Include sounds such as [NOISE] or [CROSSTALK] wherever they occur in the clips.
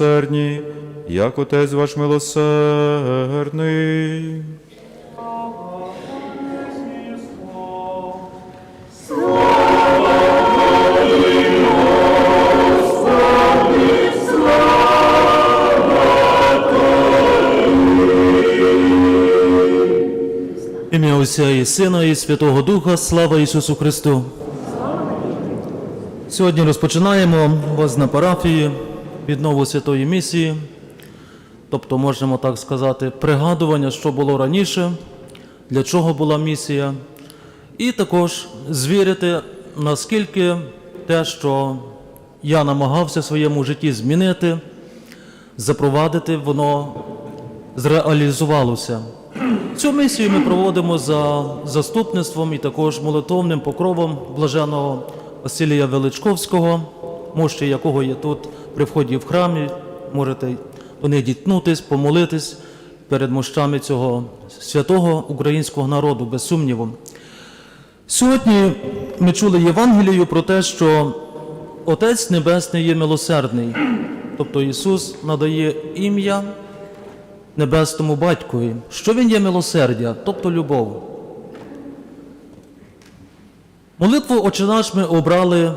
милосердні, як Отець ваш милосердний. Ім'я Отця і Сина, і Святого Духа, слава Ісусу Христу. Сьогодні розпочинаємо вас на парафії віднову святої місії, тобто можемо так сказати, пригадування, що було раніше, для чого була місія, і також звірити, наскільки те, що я намагався в своєму житті змінити, запровадити, воно зреалізувалося. Цю місію ми проводимо за заступництвом і також молитовним покровом блаженого Василія Величковського, мощі якого є тут при вході в храмі. Можете до них діткнутись, помолитись перед мощами цього святого українського народу, без сумніву. Сьогодні ми чули Євангелію про те, що Отець Небесний є милосердний, тобто Ісус надає ім'я Небесному Батькові, що Він є милосердя, тобто любов. Молитву «Отче наш» ми обрали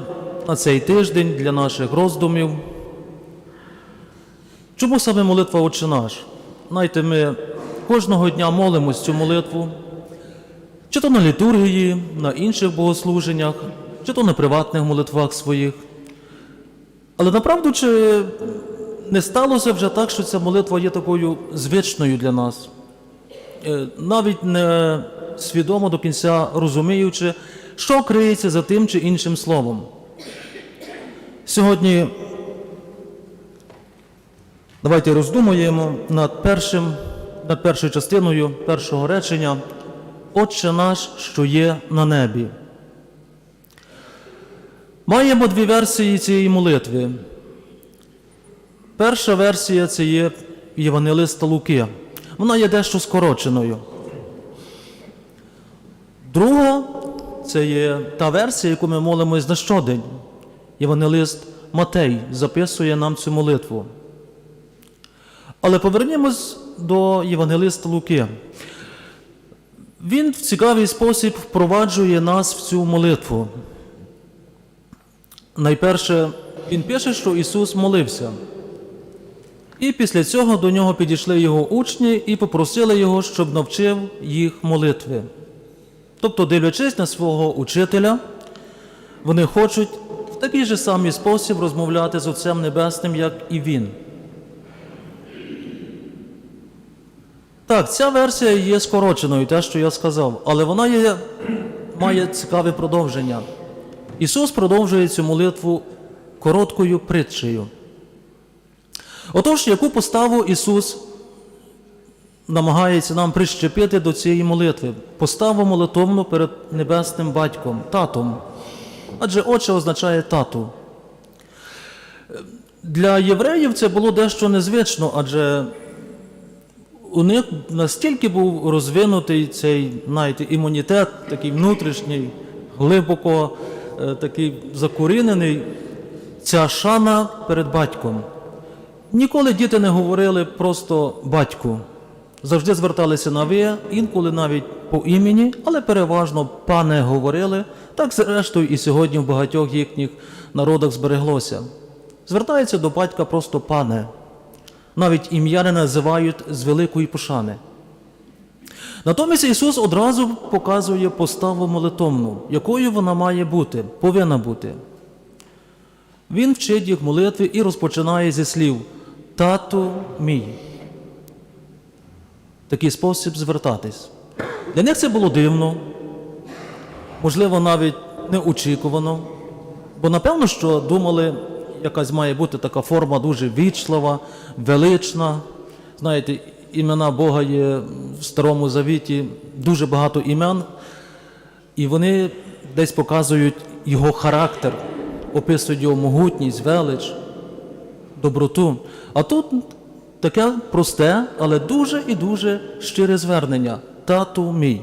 на цей тиждень для наших роздумів. Чому саме молитва «Отче наш»? Знаєте, ми кожного дня молимось цю молитву, чи то на літургії, на інших богослуженнях, чи то на приватних молитвах своїх. Але направду, чи не сталося вже так, що ця молитва є такою звичною для нас, Е, навіть не свідомо до кінця розуміючи, що криється за тим чи іншим словом. Сьогодні давайте роздумуємо над першим, над першою частиною першого речення Отче наш, що є на небі. Маємо дві версії цієї молитви. Перша версія це є Євангелиста Луки. Вона є дещо скороченою. Друга це є та версія, яку ми молимось на щодень. Євангелист Матей записує нам цю молитву. Але повернімось до Євангелиста Луки. Він в цікавий спосіб впроваджує нас в цю молитву. Найперше, він пише, що Ісус молився. І після цього до нього підійшли його учні і попросили його, щоб навчив їх молитви. Тобто, дивлячись на свого учителя, вони хочуть в такий же самий спосіб розмовляти з Отцем Небесним, як і він. Так, ця версія є скороченою, те, що я сказав, але вона є, [CLEARS THROAT] має цікаве продовження. Ісус продовжує цю молитву короткою притчею. Отож, яку поставу Ісус намагається нам прищепити до цієї молитви? Поставу молитовну перед Небесним Батьком, татом. Адже отче означає тату. Для євреїв це було дещо незвично, адже у них настільки був розвинутий цей знаєте, імунітет, такий внутрішній, глибоко е, такий закорінений, ця шана перед батьком. Ніколи діти не говорили просто батьку. Завжди зверталися на ви, інколи навіть по імені, але переважно пане говорили. Так, зрештою, і сьогодні в багатьох їхніх народах збереглося. Звертаються до батька просто пане. Навіть ім'я не називають з великої пошани. Натомість Ісус одразу показує поставу молитовну, якою вона має бути, повинна бути. Він вчить їх молитви і розпочинає зі слів Тату мій. Такий спосіб звертатись. Для них це було дивно, можливо, навіть неочікувано, бо напевно, що думали, якась має бути така форма дуже вічлива, велична. Знаєте, імена Бога є в Старому Завіті дуже багато імен, і вони десь показують його характер, описують його могутність, велич, доброту. А тут таке просте, але дуже і дуже щире звернення тату мій.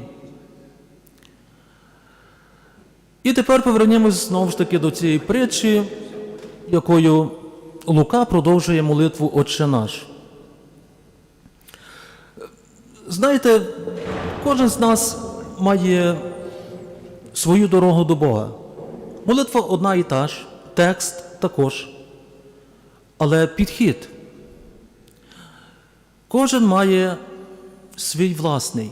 І тепер повернемось знову ж таки до цієї притчі, якою Лука продовжує молитву Отче наш. Знаєте, кожен з нас має свою дорогу до Бога. Молитва одна і та ж, текст також. Але підхід. Кожен має свій власний.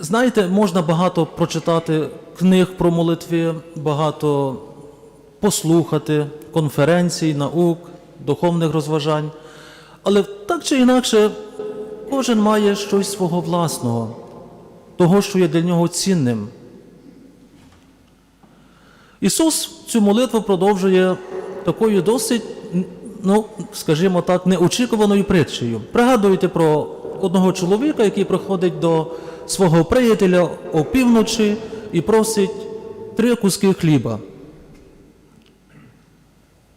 Знаєте, можна багато прочитати книг про молитви, багато послухати конференцій, наук, духовних розважань. Але так чи інакше, кожен має щось свого власного, того, що є для нього цінним. Ісус цю молитву продовжує такою досить, ну, скажімо так, неочікуваною притчею. Пригадуєте про одного чоловіка, який приходить до свого приятеля опівночі і просить три куски хліба.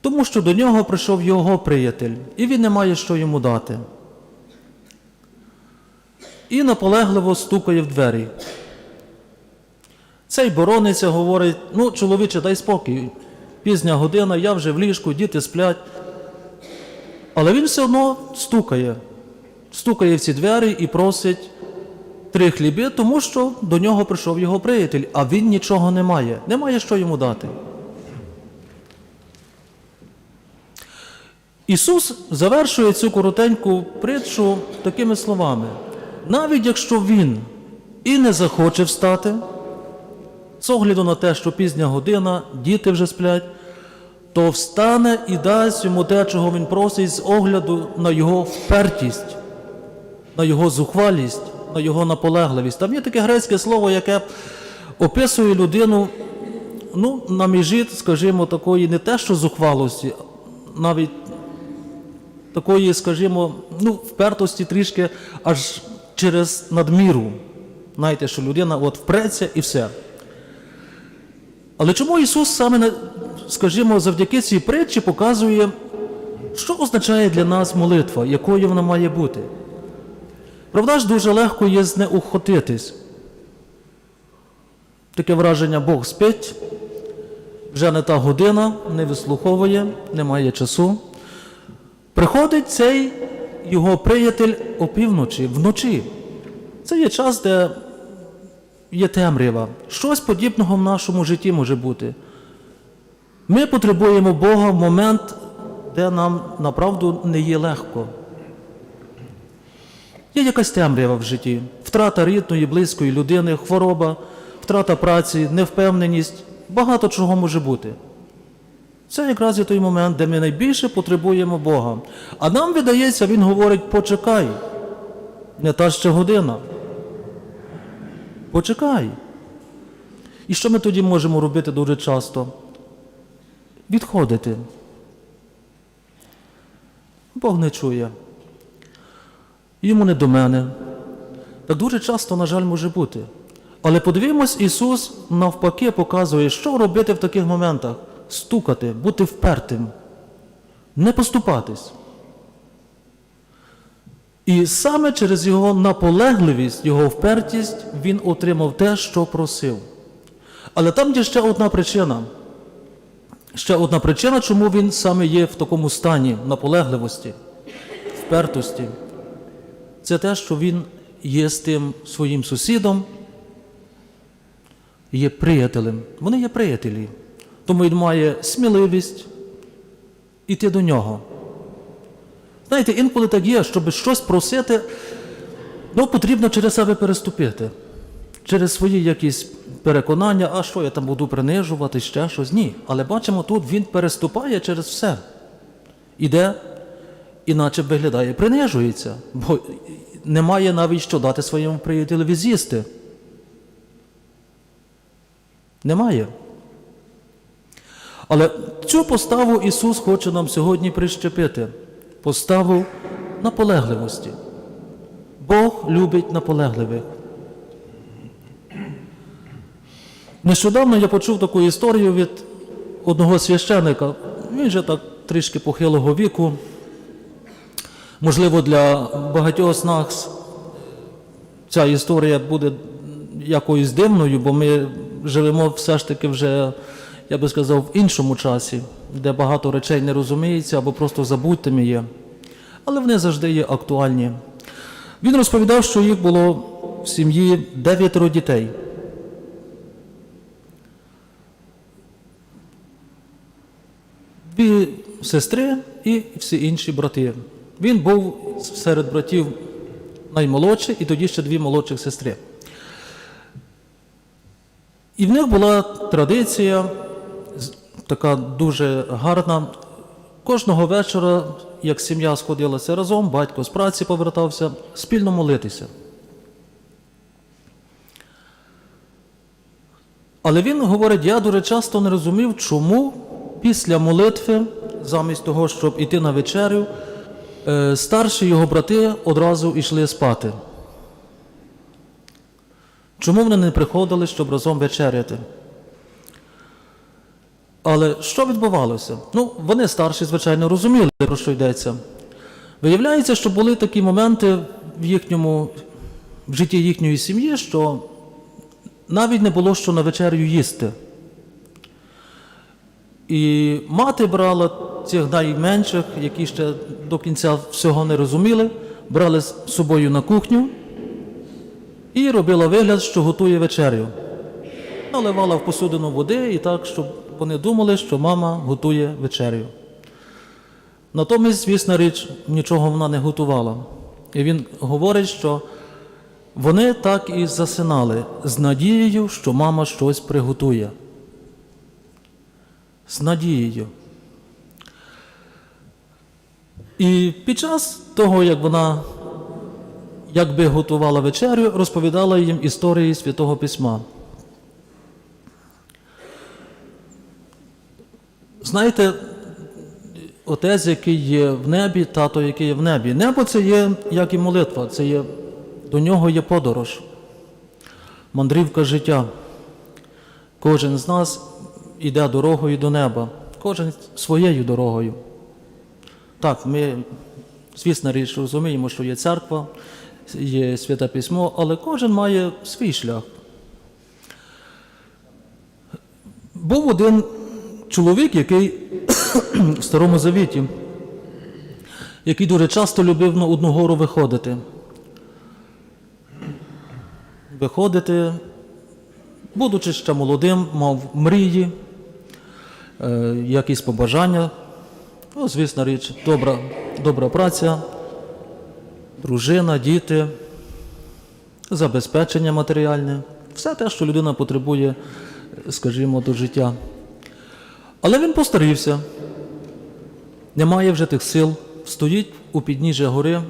Тому що до нього прийшов його приятель, і він не має що йому дати. І наполегливо стукає в двері. Цей борониться, говорить: ну, чоловіче, дай спокій. Пізня година, я вже в ліжку, діти сплять. Але він все одно стукає. Стукає в ці двері і просить три хліби, тому що до нього прийшов його приятель, а він нічого не має. Немає що йому дати. Ісус завершує цю коротеньку притчу такими словами: навіть якщо Він і не захоче встати, з огляду на те, що пізня година, діти вже сплять, то встане і дасть йому те, чого він просить, з огляду на його впертість, на його зухвалість, на його наполегливість. Там є таке грецьке слово, яке описує людину ну, на межі, скажімо, такої не те, що зухвалості, навіть такої, скажімо, ну, впертості трішки аж через надміру. Знаєте, що людина от впреться і все. Але чому Ісус саме, скажімо, завдяки цій притчі показує, що означає для нас молитва, якою вона має бути? Правда ж, дуже легко є знеохотитись. Таке враження Бог спить, вже не та година, не вислуховує, немає часу. Приходить цей його приятель опівночі, вночі. Це є час, де є темрява. Щось подібного в нашому житті може бути. Ми потребуємо Бога в момент, де нам направду не є легко. Є якась темрява в житті, втрата рідної, близької людини, хвороба, втрата праці, невпевненість, багато чого може бути. Це якраз є той момент, де ми найбільше потребуємо Бога. А нам видається, Він говорить, почекай, не та ще година. Почекай. І що ми тоді можемо робити дуже часто? Відходити. Бог не чує. Йому не до мене. Так дуже часто, на жаль, може бути. Але подивимось, Ісус навпаки показує, що робити в таких моментах: стукати, бути впертим, не поступатись. І саме через його наполегливість, його впертість, він отримав те, що просив. Але там є ще одна причина. Ще одна причина, чому він саме є в такому стані наполегливості, впертості. Це те, що він є з тим своїм сусідом, є приятелем. Вони є приятелі. Тому він має сміливість іти до нього. Знаєте, інколи так є, щоб щось просити, ну, потрібно через себе переступити. Через свої якісь переконання, а що я там буду принижувати, ще щось. Ні. Але бачимо, тут він переступає через все. Іде, іначе виглядає, принижується, бо немає навіть що дати своєму приятелеві з'їсти. Немає. Але цю поставу Ісус хоче нам сьогодні прищепити. Поставу наполегливості. Бог любить наполегливих. Нещодавно я почув таку історію від одного священика. Він же так трішки похилого віку. Можливо, для багатьох з нас ця історія буде якоюсь дивною, бо ми живемо все ж таки вже я би сказав, в іншому часі, де багато речей не розуміється або просто забутими є. Але вони завжди є актуальні. Він розповідав, що їх було в сім'ї дев'ятеро дітей. Дві сестри і всі інші брати. Він був серед братів наймолодший, і тоді ще дві молодших сестри. І в них була традиція така дуже гарна. Кожного вечора, як сім'я сходилася разом, батько з праці повертався, спільно молитися. Але він говорить, я дуже часто не розумів, чому після молитви, замість того, щоб іти на вечерю, е, старші його брати одразу йшли спати. Чому вони не приходили, щоб разом вечеряти? Але що відбувалося? Ну, вони старші, звичайно, розуміли, про що йдеться. Виявляється, що були такі моменти в їхньому в житті їхньої сім'ї, що навіть не було що на вечерю їсти. І мати брала цих найменших, які ще до кінця всього не розуміли, брали з собою на кухню і робила вигляд, що готує вечерю. Наливала в посудину води і так, щоб вони думали, що мама готує вечерю. Натомість, звісна річ, нічого вона не готувала. І він говорить, що вони так і засинали з надією, що мама щось приготує. З надією. І під час того, як вона якби готувала вечерю, розповідала їм історії Святого Письма. Знаєте, отець, який є в небі, тато, який є в небі. Небо це є, як і молитва, це є, до нього є подорож, мандрівка життя. Кожен з нас йде дорогою до неба, кожен своєю дорогою. Так, ми, звісно, річ розуміємо, що є церква, є святе письмо, але кожен має свій шлях. Був один чоловік, який [COUGHS] в Старому Завіті, який дуже часто любив на одну гору виходити. Виходити, будучи ще молодим, мав мрії, е, якісь побажання. Ну, звісно річ, добра, добра праця, дружина, діти, забезпечення матеріальне, все те, що людина потребує, скажімо, до життя. Але він постарився, немає вже тих сил, стоїть у підніжжя гори.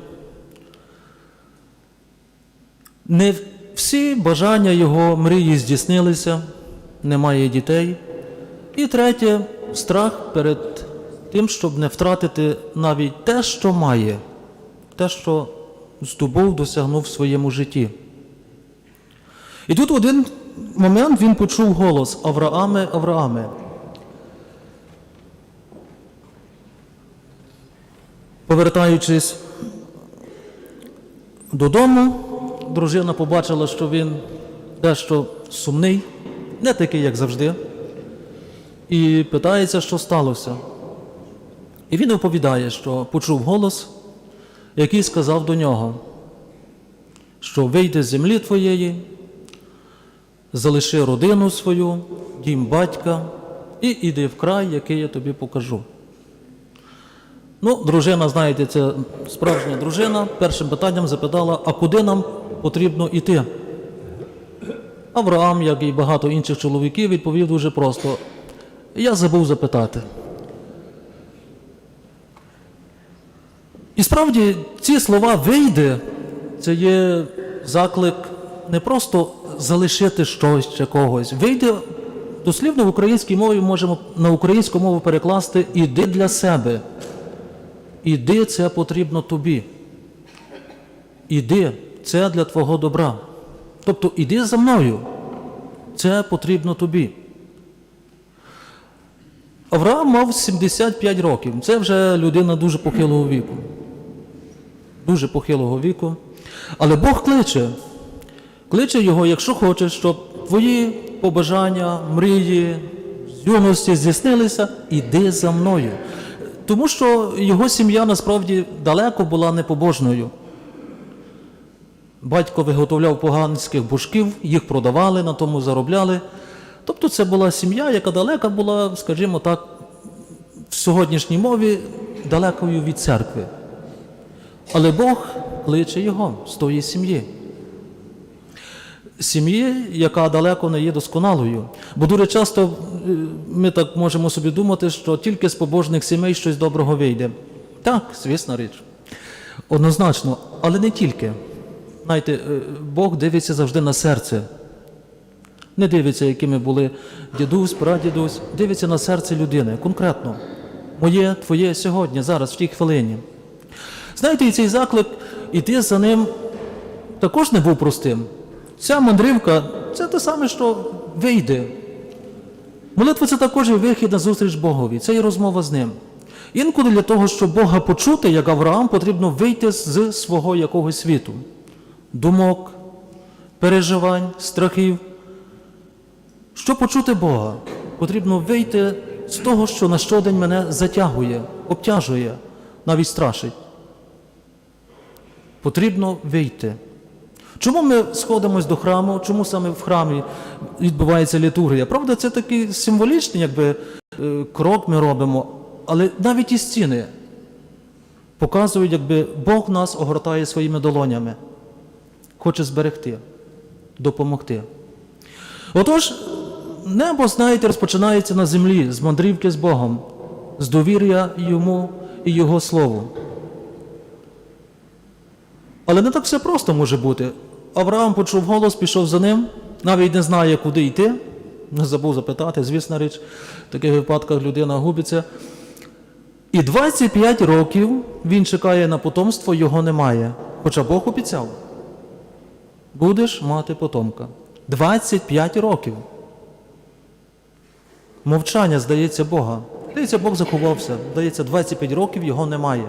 Не всі бажання його мрії здійснилися, немає дітей. І третє страх перед тим, щоб не втратити навіть те, що має, те, що здобув, досягнув в своєму житті. І тут один момент він почув голос Аврааме, Аврааме. Повертаючись додому, дружина побачила, що він дещо сумний, не такий, як завжди, і питається, що сталося. І він оповідає, що почув голос, який сказав до нього, що вийди з землі твоєї, залиши родину свою, дім батька і іди в край, який я тобі покажу. Ну, дружина, знаєте, це справжня дружина. Першим питанням запитала, а куди нам потрібно йти? Авраам, як і багато інших чоловіків, відповів дуже просто: я забув запитати. І справді ці слова вийде, це є заклик не просто залишити щось чи когось. Вийде дослівно в українській мові можемо на українську мову перекласти іди для себе. Іди, це потрібно тобі. Іди, це для твого добра. Тобто іди за мною. Це потрібно тобі. Авраам мав 75 років. Це вже людина дуже похилого віку. Дуже похилого віку. Але Бог кличе. Кличе його, якщо хочеш, щоб твої побажання, мрії, юності здійснилися, іди за мною. Тому що його сім'я насправді далеко була непобожною. Батько виготовляв поганських божків, їх продавали, на тому заробляли. Тобто це була сім'я, яка далека була, скажімо так, в сьогоднішній мові далекою від церкви. Але Бог кличе його з тої сім'ї. Сім'ї, яка далеко не є досконалою. Бо дуже часто е, ми так можемо собі думати, що тільки з побожних сімей щось доброго вийде. Так, звісна річ. Однозначно, але не тільки. Знаєте, е, Бог дивиться завжди на серце. Не дивиться, якими були дідусь, прадідусь, дивиться на серце людини, конкретно. Моє, твоє сьогодні, зараз, в тій хвилині. Знаєте, і цей заклик іти за ним також не був простим. Ця мандрівка це те саме, що вийде. Молитва це також і вихід на зустріч Богові, це і розмова з ним. Інколи для того, щоб Бога почути, як Авраам, потрібно вийти з свого якогось світу, думок, переживань, страхів. Щоб почути Бога, потрібно вийти з того, що на щодень мене затягує, обтяжує, навіть страшить. Потрібно вийти. Чому ми сходимось до храму? Чому саме в храмі відбувається літургія? Правда, це такий символічний якби, е, крок ми робимо, але навіть і стіни показують, якби Бог нас огортає своїми долонями, хоче зберегти, допомогти. Отож, небо, знаєте, розпочинається на землі з мандрівки з Богом, з довір'я йому і Його Слову. Але не так все просто може бути. Авраам почув голос, пішов за ним, навіть не знає, куди йти. Не забув запитати, звісна річ, в таких випадках людина губиться. І 25 років він чекає на потомство, його немає. Хоча Бог обіцяв. Будеш мати потомка. 25 років. Мовчання, здається, Бога. Здається, Бог заховався. Здається, 25 років його немає.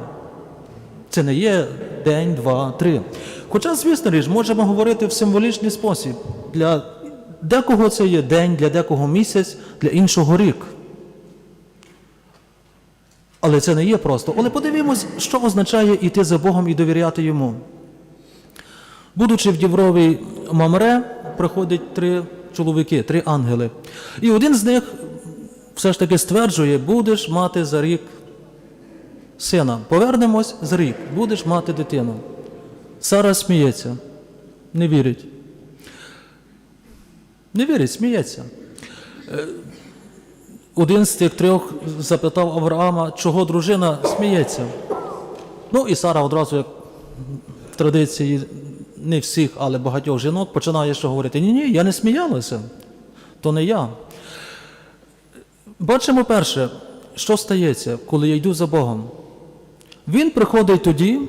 Це не є день, два, три. Хоча, звісно річ, можемо говорити в символічний спосіб. Для декого це є день, для декого місяць, для іншого рік. Але це не є просто. Але подивимось, що означає йти за Богом і довіряти йому. Будучи в Дівровій Мамре, приходять три чоловіки, три ангели. І один з них все ж таки стверджує, будеш мати за рік сина. Повернемось за рік, будеш мати дитину. Сара сміється, не вірить. Не вірить, сміється. Е, Один з тих трьох запитав Авраама, чого дружина сміється. Ну і Сара одразу, як в традиції не всіх, але багатьох жінок, починає що говорити: ні, ні, я не сміялася, то не я. Бачимо перше, що стається, коли я йду за Богом. Він приходить тоді,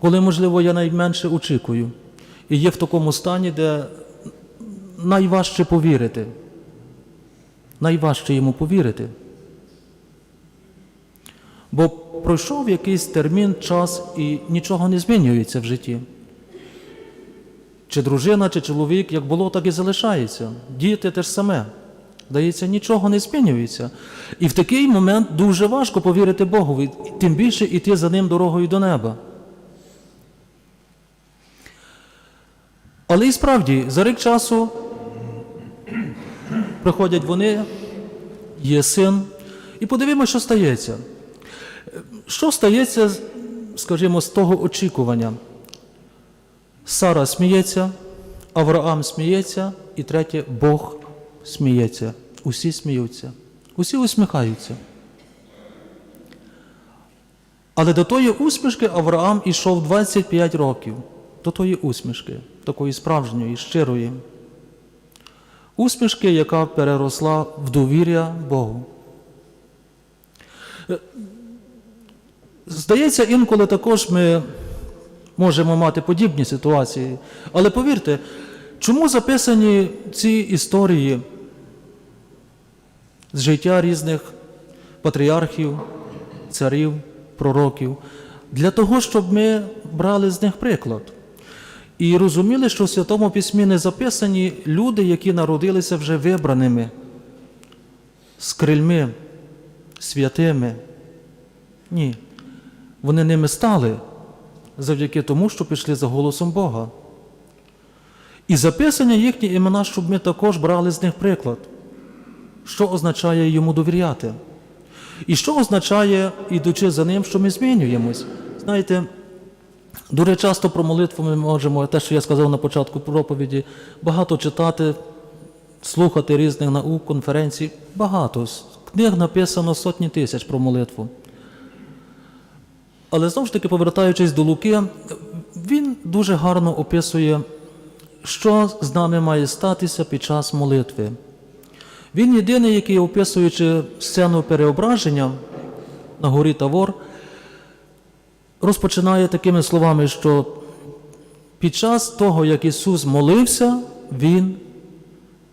коли, можливо, я найменше очікую. І є в такому стані, де найважче повірити. Найважче йому повірити. Бо пройшов якийсь термін, час і нічого не змінюється в житті. Чи дружина, чи чоловік, як було, так і залишається. Діти те ж саме. Здається, нічого не змінюється. І в такий момент дуже важко повірити Богові, тим більше йти за ним дорогою до неба. Але і справді, за рік часу приходять вони, є син, і подивимося, що стається. Що стається, скажімо, з того очікування? Сара сміється, Авраам сміється, і третє Бог сміється. Усі сміються, усі усміхаються. Але до тої усмішки Авраам ішов 25 років, до тої усмішки, такої справжньої, щирої. Усмішки, яка переросла в довір'я Богу. Е, Здається, інколи також ми можемо мати подібні ситуації. Але повірте, чому записані ці історії з життя різних патріархів, царів, пророків? Для того, щоб ми брали з них приклад. І розуміли, що в Святому Письмі не записані люди, які народилися вже вибраними, з крильми святими. Ні. Вони ними стали завдяки тому, що пішли за голосом Бога. І записання їхні імена, щоб ми також брали з них приклад, що означає йому довіряти. І що означає, ідучи за ним, що ми змінюємось. Знаєте, дуже часто про молитву ми можемо, те, що я сказав на початку проповіді, багато читати, слухати різних наук, конференцій. Багато. Книг написано сотні тисяч про молитву. Але знову ж таки, повертаючись до Луки, він дуже гарно описує, що з нами має статися під час молитви. Він єдиний, який, описуючи сцену переображення на горі Тавор, розпочинає такими словами, що під час того, як Ісус молився, Він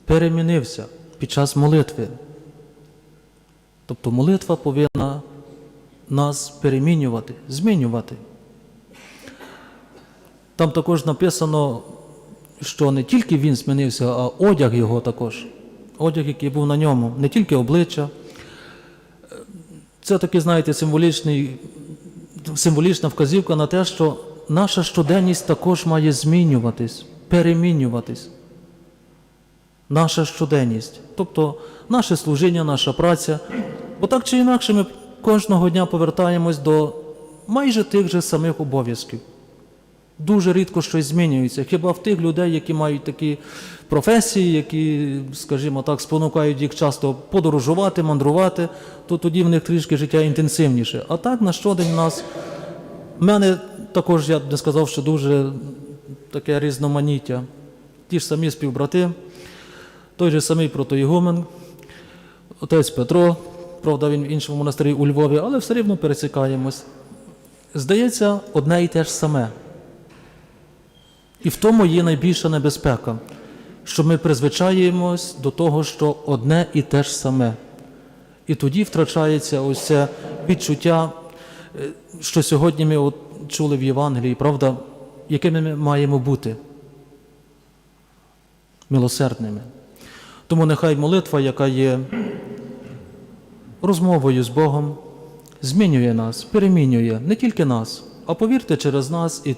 перемінився під час молитви. Тобто молитва повинна нас перемінювати, змінювати. Там також написано, що не тільки він змінився, а одяг його також. Одяг, який був на ньому, не тільки обличчя. Це такий, знаєте, символічна вказівка на те, що наша щоденність також має змінюватись, перемінюватись. Наша щоденність, тобто наше служіння, наша праця. Бо так чи інакше ми кожного дня повертаємось до майже тих же самих обов'язків. Дуже рідко щось змінюється. Хіба в тих людей, які мають такі професії, які, скажімо так, спонукають їх часто подорожувати, мандрувати, то тоді в них трішки життя інтенсивніше. А так на щодень нас в мене також, я б не сказав, що дуже таке різноманіття. Ті ж самі співбрати, той же самий протоігумен, отець Петро, правда, він в іншому монастирі у Львові, але все рівно пересікаємось. Здається, одне і те ж саме. І в тому є найбільша небезпека, що ми призвичаємось до того, що одне і те ж саме. І тоді втрачається ось це відчуття, е, що сьогодні ми от чули в Євангелії, правда, якими ми маємо бути милосердними. Тому нехай молитва, яка є розмовою з Богом, змінює нас, перемінює не тільки нас, а повірте, через нас і